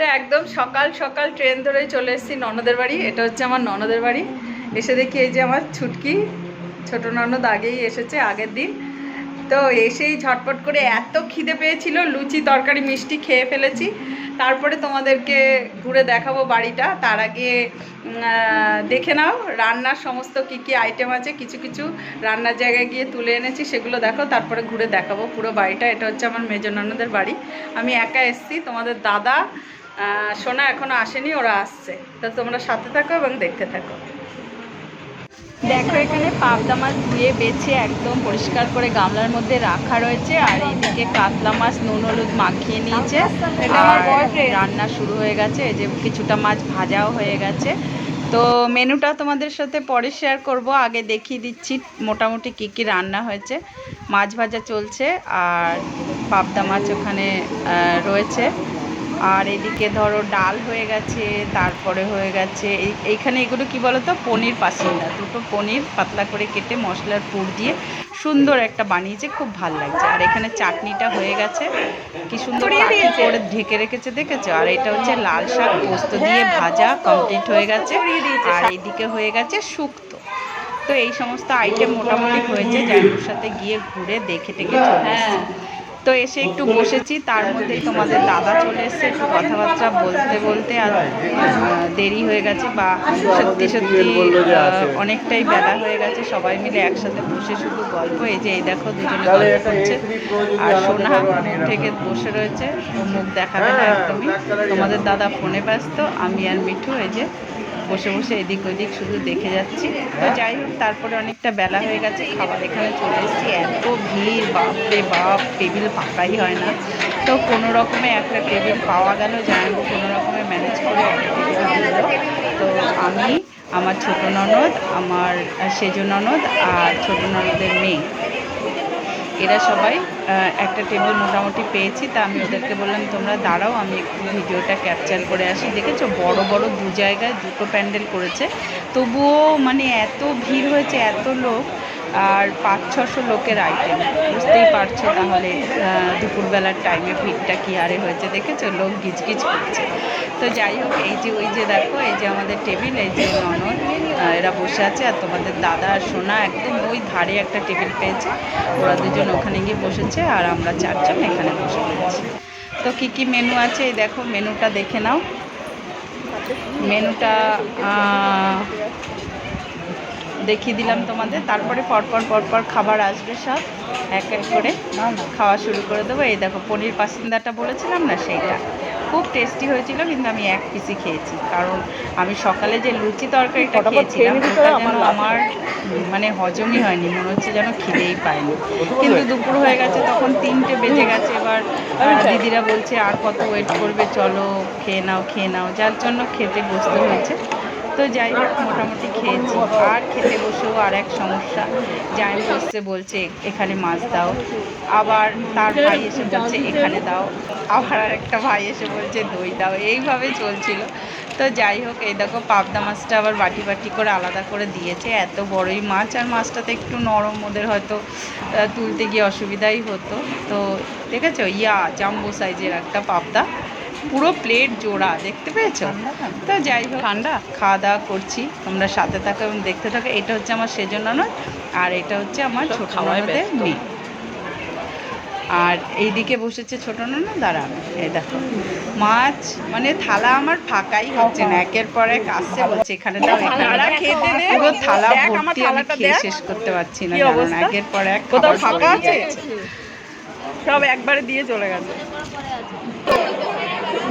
তো একদম সকাল সকাল ট্রেন ধরেই চলে এসেছি ননদের বাড়ি। এটা হচ্ছে আমার ননদের বাড়ি। এসে দেখি এই যে আমার ছুটকি। ছোট ননদ আগেই এসেছে, আগের দিন। তো এসেই ঝটপট করে এত খিদে পেয়েছিল, লুচি, তরকারি, মিষ্টি খেয়ে ফেলেছি। তারপরে তোমাদেরকে ঘুরে দেখাবো বাড়িটা। তার আগে দেখে নাও রান্নার সমস্ত কি কি আইটেম আছে। কিছু কিছু রান্নার জায়গায় গিয়ে তুলে এনেছি, সেগুলো দেখো। তারপরে ঘুরে দেখাবো পুরো বাড়িটা। এটা হচ্ছে আমার মেজ ননদের বাড়ি। আমি একা এসেছি, তোমাদের দাদা সোনা এখনও আসেনি ওরা আসছে। তো তোমরা সাথে থাকো এবং দেখতে থাকো। দেখো এখানে পাবদা মাছ ধুয়ে বেছে একদম পরিষ্কার করে গামলার মধ্যে রাখা রয়েছে আর এইদিকে কাতলা মাছ নুন হলুদ মাখিয়ে নিয়েছে। রান্না শুরু হয়ে গেছে এই যে কিছুটা মাছ ভাজাও হয়ে গেছে। তো মেনুটা তোমাদের সাথে পরে শেয়ার করব আগে দেখিয়ে দিচ্ছি মোটামুটি কি কি রান্না হয়েছে। মাছ ভাজা চলছে আর পাবদা মাছ ওখানে রয়েছে। আর এদিকে ধরো ডাল হয়ে গেছে তারপরে হয়ে গেছে এই এইখানে এগুলো কি বলো তো পনির পাসিন্দা। দুটো পনির পাতলা করে কেটে মশলার পুর দিয়ে সুন্দর একটা বানিয়েছে খুব ভালো লাগছে। আর এখানে চাটনিটা হয়ে গেছে। কি সুন্দর করে ঢেকে রেখেছে দেখেছ? আর এটা হচ্ছে লাল শাক পোস্ত দিয়ে ভাজা কমপ্লিট হয়ে গেছে। আর এইদিকে হয়ে গেছে শুক্তো। তো এই সমস্ত আইটেম মোটামুটি হয়েছে জায়গার সাথে গিয়ে ঘুরে দেখে টেকে চলে এসেছি। তো এসে একটু বসেছি তার মধ্যেই তোমাদের দাদা চলে এসেছে একটু কথাবার্তা বলতে বলতে আর দেরি হয়ে গেছে বা সত্যি সত্যি অনেকটাই বেলা হয়ে গেছে সবাই মিলে একসাথে বসে শুধু গল্প এই যে এই দেখো দুজনে গল্প করছে। আর সোনা থেকে বসে রয়েছে মুখ দেখাবে না একদমই। তোমাদের দাদা ফোনে ব্যস্ত আমি আর মিঠু এই যে বসে বসে এদিক ওদিক শুধু দেখে যাচ্ছি। তো যাই হোক, তারপরে অনেকটা বেলা হয়ে গেছে, খাবার এখানে চলে এসেছি। এত ভিড়, বাপরে বাপ, টেবিল পাকাই হয় না। তো কোনো রকমে একটা টেবিল পাওয়া গেল, যাই হোক, কোনো রকমে ম্যানেজ করে তো আমি, আমার ছোট ননদ, আমার সেজ ননদ আর ছোট ননদের মেয়ে। এরা সবাই একটা টেবিল মোটামুটি পেয়েছি। তা আমি ওদেরকে বললাম, তোমরা দাঁড়াও, আমি একটু ভিডিওটা ক্যাপচার করে আসি। দেখেছ, বড় বড় দু জায়গায় দুটো প্যান্ডেল করেছে। তবুও মানে এত ভিড় হয়েছে, এত লোক, আর পাঁচ, ছশো লোকের আইটেম বুঝতেই পারছ তাহলে দুপুরবেলার টাইমে ভিড়টা কী হারে হয়েছে। দেখেছ, লোক গিজগিজ করছে। তো যাই হোক, এই যে, ওই যে দেখো, এই যে আমাদের টেবিল এই যে ননদ এরা বসে আছে আর তোমাদের দাদা আর সোনা একদম ওই ধারে একটা টেবিল পেয়েছে। ওরা দুজন ওখানে গিয়ে বসেছে আর আমরা চারজন এখানে বসে পড়েছি। তো কি কি মেনু আছে? এই দেখো মেনুটা দেখে নাও। মেনুটা দেখিয়ে দিলাম তোমাদের তারপরে পরপর পরপর খাবার আসবে সব এক এক করে খাওয়া শুরু করে দেবো এই দেখো পনির পাসিন্দাটা বলেছিলাম না সেইটা খুব টেস্টি হয়েছিল কিন্তু আমি এক পিসি খেয়েছি কারণ আমি সকালে যে লুচি তরকারিটা খেয়েছিলাম ওটা যেন আমার মানে হজমই হয়নি মনে হচ্ছে যেন খিদেই পায়নি কিন্তু দুপুর হয়ে গেছে তখন তিনটে বেজে গেছে এবার দিদিরা বলছে আর কত ওয়েট করবে চলো খেয়ে নাও খেয়ে নাও যার জন্য খেতে বসতে হয়েছে তো যাই হোক, মোটামুটি খেয়েছি। আর খেতে বসেও আর এক সমস্যা। যাই বসছে বলছে, এখানে মাছ দাও। আবার তার ভাই এসে বলছে, এখানে দাও। আবার আর একটা ভাই এসে বলছে, দই দাও। এইভাবে চলছিল। তো যাই হোক, এই দেখো, পাবদা মাছটা আবার বাটি বাটি করে আলাদা করে দিয়েছে। এত বড়ই মাছ, আর মাছটাতে একটু নরম, ওদের হয়তো তুলতে গিয়ে অসুবিধাই হতো। তো দেখেছ? ইয়া, জাম্বো সাইজের একটা পাবদা। পুরো প্লেট জোড়া দেখতে পেয়েছ? তো। যাই হোক ঠান্ডা। খাওয়া দাওয়া করছি তোমরা সাথে থাকো এবং দেখতে থাকো। এটা হচ্ছে আমার সেজন্য নয় আর এটা হচ্ছে আমার ছোট ননদের মেয়ে। আর এইদিকে বসেছে ছোট ননদ দাঁড়া এই দেখো। মাছ মানে থালা আমার ফাঁকাই হচ্ছে না একের পর এক আসছে বলছে এখানে দাও এখানে দাও। খেতে দে। পুরো থালা ভর্তি আমি খেয়ে শেষ করতে পারছি না একের পর এক কোথাও ফাঁকা আছে? সব একবারে দিয়ে চলে গেছে।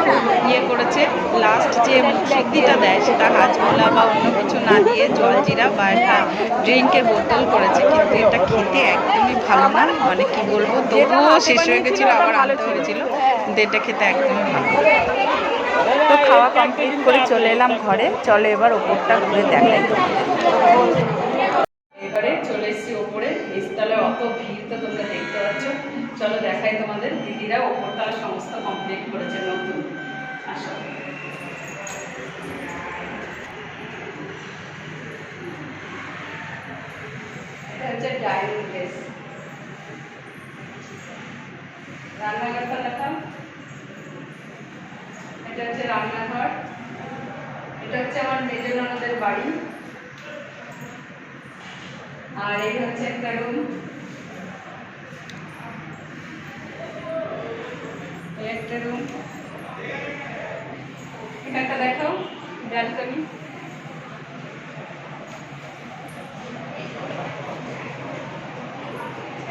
হোক ইয়ে করেছে লাস্ট যে সবজিটা দেয়, সেটা হাজমোলা বা অন্য কিছু না দিয়ে জল জিরা বা একটা ড্রিঙ্কের বোতল করেছে। কিন্তু এটা খেতে একদমই ভালো না। মানে কি বলব, তবুও শেষ হয়ে গেছিল, আবার আনতে হয়েছিল। কিন্তু এটা খেতে একদমই ভালো। তো খাওয়া কমপ্লিট করে চলে এলাম ঘরে। চলো এবার ওপরটা ঘুরে দেখাই। দিদিরা ওপরতলা সমস্ত কমপ্লিট করেছে নতুন। আসো। এটা হচ্ছে ডাইনিং এটা হচ্ছে রান্নাঘর। এটা হচ্ছে আমার মেজর ননদের বাড়ি। আর এই হচ্ছে একটা রুম একটা রুম এখানটা দেখো ব্যালকনি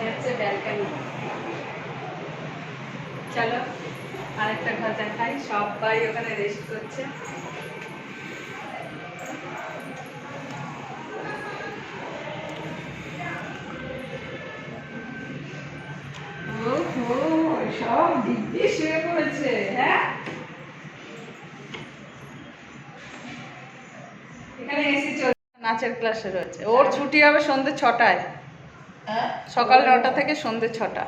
হচ্ছে ব্যালকনি চলো, আরেকটা ঘর দেখাই। সবাই ওখানে রেস্ট করছে। সব দিব্যি শুয়ে পড়েছে হ্যাঁ এখানে এসি চলছে নাচের ক্লাসে রয়েছে ওর ছুটি হবে সন্ধ্যে ছটায় হ্যাঁ? সকাল নটা থেকে সন্ধ্যে ছটা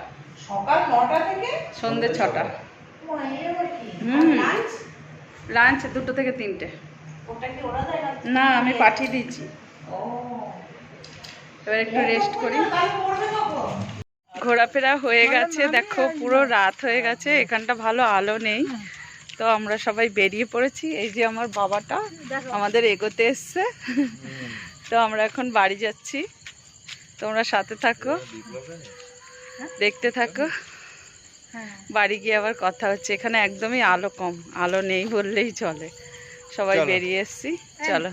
সকাল নটা থেকে সন্ধ্যে ছটা? হুম। লাঞ্চ দুটো থেকে তিনটে না? আমি পাঠিয়ে দিয়েছি। এবার একটু রেস্ট করি? ঘোরাফেরা হয়ে গেছে দেখো পুরো রাত হয়ে গেছে এখানটা ভালো আলো নেই। তো আমরা সবাই বেরিয়ে পড়েছি এই যে আমার বাবাটা আমাদের এগোতে এসছে। তো আমরা এখন বাড়ি যাচ্ছি। তোমরা সাথে থাকো। দেখতে থাকো। বাড়ি গিয়ে আবার কথা হচ্ছে। এখানে একদমই আলো কম আলো নেই বললেই চলে। সবাই বেরিয়ে এসছি। চলো।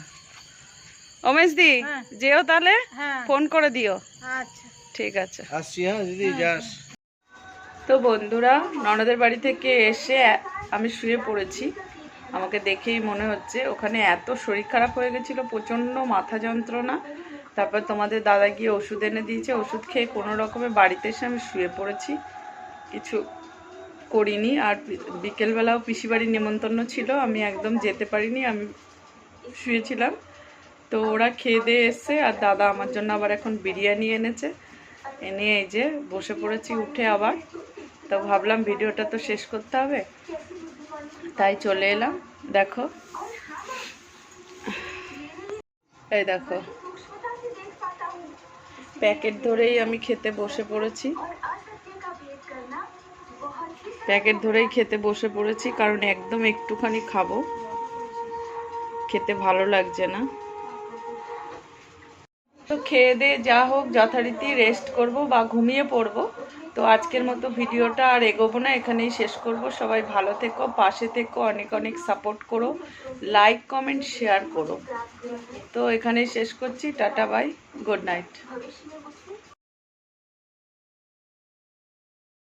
ওমেশ দি হ্যাঁ। যেও তাহলে। হ্যাঁ। ফোন করে দিও। আচ্ছা। ঠিক আছে। আসছি হ্যাঁ দিদি যাস। তো বন্ধুরা ননদের বাড়ি থেকে এসে আমি শুয়ে পড়েছি। আমাকে দেখেই মনে হচ্ছে ওখানে এত শরীর খারাপ হয়ে গেছিল প্রচণ্ড মাথা যন্ত্রণা। তারপর তোমাদের দাদা গিয়ে ওষুধ এনে দিয়েছে ওষুধ খেয়ে কোনো রকমে বাড়িতে এসে আমি শুয়ে পড়েছি। কিছু করিনি আর বিকেলবেলাও পিসি বাড়ির নেমন্তন্ন ছিল আমি একদম যেতে পারিনি আমি শুয়েছিলাম। তো ওরা খেয়ে দিয়ে এসছে আর দাদা আমার জন্য আবার এখন বিরিয়ানি এনেছে। এনে এই যে বসে পড়েছি উঠে আবার। তো ভাবলাম ভিডিওটা তো শেষ করতে হবে। তাই চলে এলাম। দেখো। এই দেখো। প্যাকেট ধরেই আমি খেতে বসে পড়েছি। প্যাকেট ধরেই খেতে বসে পড়েছি, কারণ একদম একটুখানি খাব। খেতে ভালো লাগছে না। তো খেয়ে দিয়ে যা হোক, যথারীতি রেস্ট করব বা ঘুমিয়ে পড়ব। তো আজকের মতো ভিডিওটা আর এগোবো না, এখানেই শেষ করব। সবাই ভালো থেকো, পাশে থেকো, অনেক অনেক সাপোর্ট করো লাইক কমেন্ট শেয়ার করো। তো এখানেই শেষ করছি, টাটা বাই গুড নাইট